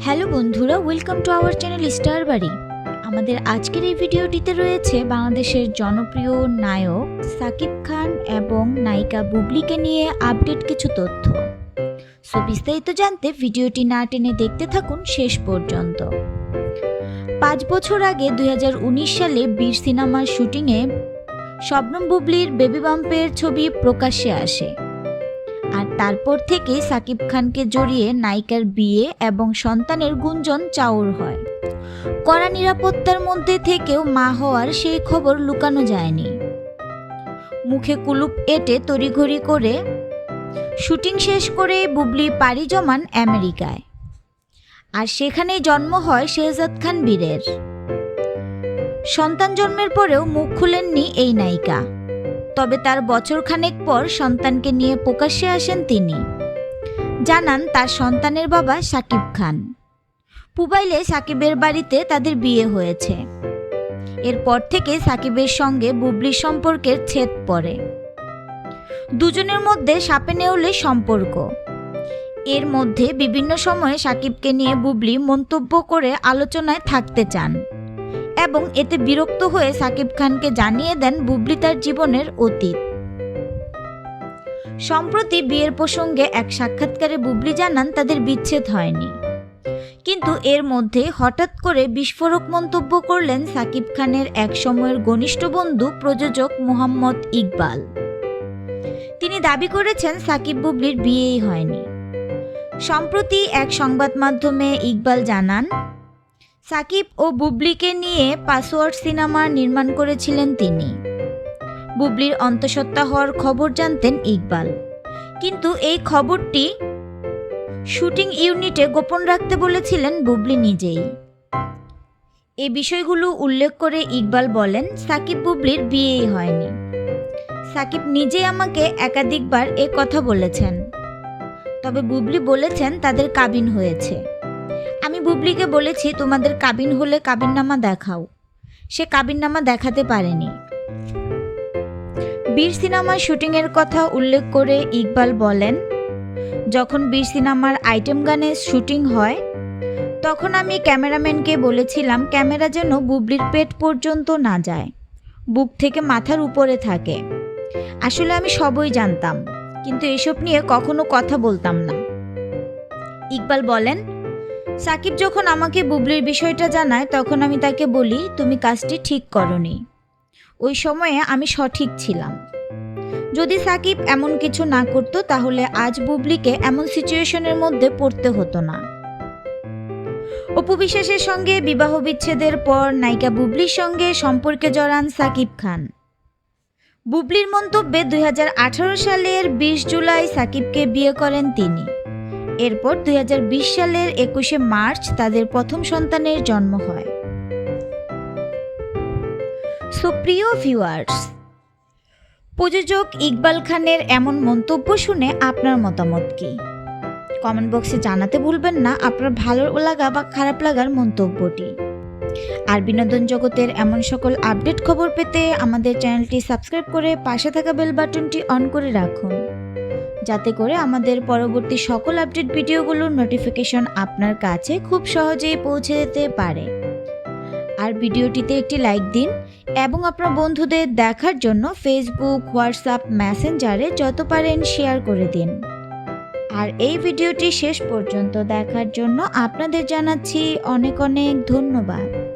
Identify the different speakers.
Speaker 1: Hello বন্ধুরা welcome to our channel star বাড়ি আমাদের আজকের এই ভিডিওটিতে রয়েছে বাংলাদেশের জনপ্রিয় নায়ক সাকিব খান এবং নায়িকা বুবলিকে নিয়ে আপডেট কিছু তথ্য। সো বিস্তারিত জানতে ভিডিওটি না টেনে দেখতে থাকুন শেষ পর্যন্ত। পাঁচ বছর আগে দুই হাজার উনিশ সালে বীর সিনেমার শুটিংয়ে শবনম বুবলির বেবি বাম্পের ছবি প্রকাশ্যে আসে। তারপর থেকে সাকিব খানকে জড়িয়ে নায়িকার বিয়ে এবং সন্তানের গুঞ্জন চাউর হয়। কড়া নিরাপত্তার মধ্যে থেকেও মা হওয়ার সেই খবর লুকানো যায়নি। মুখে কুলুপ এঁটে তড়িঘড়ি করে শুটিং শেষ করে বুবলি পাড়ি জমান আমেরিকায়। আর সেখানেই জন্ম হয় শেহজাদ খান বীরের। সন্তান জন্মের পরেও মুখ খুলেননি এই নায়িকা। তবে তার বছরখানেক পর সন্তানকে নিয়ে প্রকাশ্যে আসেন তিনি। জানান তার সন্তানের বাবা সাকিব খান। পুবাইলে সাকিবের বাড়িতে তাদের বিয়ে হয়েছে। এরপর থেকে সাকিবের সঙ্গে বুবলির সম্পর্কের ছেদ পড়ে। দুজনের মধ্যে সাপে নেউলে সম্পর্ক। এর মধ্যে বিভিন্ন সময়ে সাকিবকে নিয়ে বুবলি মন্তব্য করে আলোচনায় থাকতে চান। এবং এতে বিরক্ত হয়ে সাকিব খানকে জানিয়ে দেন বুবলি তার জীবনের অতীত। সম্প্রতি বিয়ের প্রসঙ্গে এক সাক্ষাৎকারে বুবলি জানান তাদের বিচ্ছেদ হয়নি। কিন্তু এর মধ্যে হঠাৎ করে বিস্ফোরক মন্তব্য করলেন সাকিব খানের এক সময়ের ঘনিষ্ঠ বন্ধু প্রযোজক মোহাম্মদ ইকবাল। তিনি দাবি করেছেন সাকিব বুবলির বিয়েই হয়নি। সম্প্রতি এক সংবাদ মাধ্যমে ইকবাল জানান সাকিব ও বুবলিকে নিয়ে পাসওয়ার্ড সিনেমা নির্মাণ করেছিলেন তিনি। বুবলির অন্তঃসত্ত্বা হওয়ার খবর জানতেন ইকবাল। কিন্তু এই খবরটি শুটিং ইউনিটে গোপন রাখতে বলেছিলেন বুবলি নিজেই। এ বিষয়গুলো উল্লেখ করে ইকবাল বলেন, সাকিব বুবলির বিয়েই হয়নি। সাকিব নিজেই আমাকে একাধিকবার এ কথা বলেছেন। তবে বুবলি বলেছেন তাদের কাবিন হয়েছে। আমি বুবলিকে বলেছি, তোমাদের কাবিন হলে কাবিননামা দেখাও। সে কাবিননামা দেখাতে পারেনি। বীর সিনেমার শুটিংয়ের কথা উল্লেখ করে ইকবাল বলেন, যখন বীর সিনেমার আইটেম গানের শুটিং হয়, তখন আমি ক্যামেরাম্যানকে বলেছিলাম, ক্যামেরা যেন বুবলির পেট পর্যন্ত না যায়, বুক থেকে মাথার উপরে থাকে। আসলে আমি সবই জানতাম, কিন্তু এসব নিয়ে কখনো কথা বলতাম না। ইকবাল বলেন সাকিব যখন আমাকে বুবলির বিষয়টা জানায়, তখন আমি তাকে বলি, তুমি কাজটি ঠিক করনি। ওই সময়ে আমি সঠিক ছিলাম। যদি সাকিব এমন কিছু না করতো, তাহলে আজ বুবলিকে এমন সিচুয়েশনের মধ্যে পড়তে হতো না। অপু বিশ্বাসের সঙ্গে বিবাহ বিচ্ছেদের পর নায়িকা বুবলির সঙ্গে সম্পর্কে জড়ান সাকিব খান। বুবলির মন্তব্যে দুই হাজার আঠারো সালের বিশ জুলাই সাকিবকে বিয়ে করেন তিনি। এরপর দুই হাজার বিশ সালের একুশে মার্চ তাদের প্রথম সন্তানের জন্ম হয়। সুপ্রিয় ভিউয়ার্স, প্রযোজক ইকবাল খানের এমন মন্তব্য শুনে আপনার মতামত কি? কমেন্ট বক্সে জানাতে ভুলবেন না, আপনার ভালো লাগা বা খারাপ লাগার মন্তব্যটি। আর বিনোদন জগতের এমন সকল আপডেট খবর পেতে আমাদের চ্যানেলটি সাবস্ক্রাইব করে পাশে থাকা বেল বাটনটি অন করে রাখুন। যাতে করে আমাদের পরবর্তী সকল আপডেট ভিডিওগুলোর নোটিফিকেশন আপনার কাছে খুব সহজেই পৌঁছে যেতে পারে। আর ভিডিওটিতে একটি লাইক দিন এবং আপনার বন্ধুদের দেখার জন্য ফেসবুক হোয়াটসঅ্যাপ মেসেঞ্জারে যত পারেন শেয়ার করে দিন। আর এই ভিডিওটি শেষ পর্যন্ত দেখার জন্য আপনাদের জানাচ্ছি অনেক অনেক ধন্যবাদ।